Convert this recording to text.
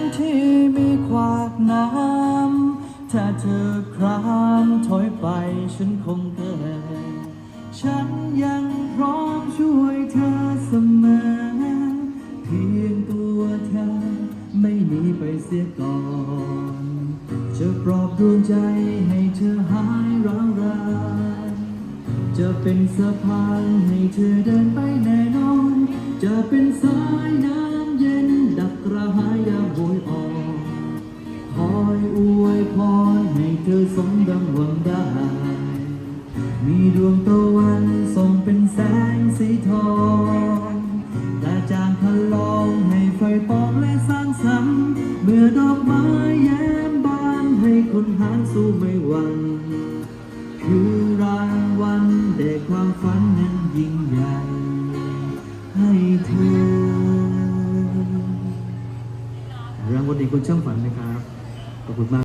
นที่มีขวากน้ำ ถ้าเธอครานถอยไปฉันคงเกิดฉันยังพร้อมช่วยเธอเสมอ เพียงตัวเธอไม่หนีไปเสียก่อน จะปลอบดวงใจให้เธอหายร้าวรานจะเป็นสะพานให้เธอเดินไปแน่นอน จะเป็นสายน้ำเย็นดับกระหาย ยามโหยออนคอยอวยพรให้เธอสมดังหวังได้ มีดวงตะวันส่องเป็นแสงสีทองและจางพลองให้ไฟปองและสร้างสรรค์เมื่อดอกไม้แย้มบานให้คนหาสู้ไม่หวั่นคือรางวัลแด่ความฝันนั้นยิ่งใหญ่ รางวัลเด็กคนช่างฝันนะครับ ขอบคุณมาก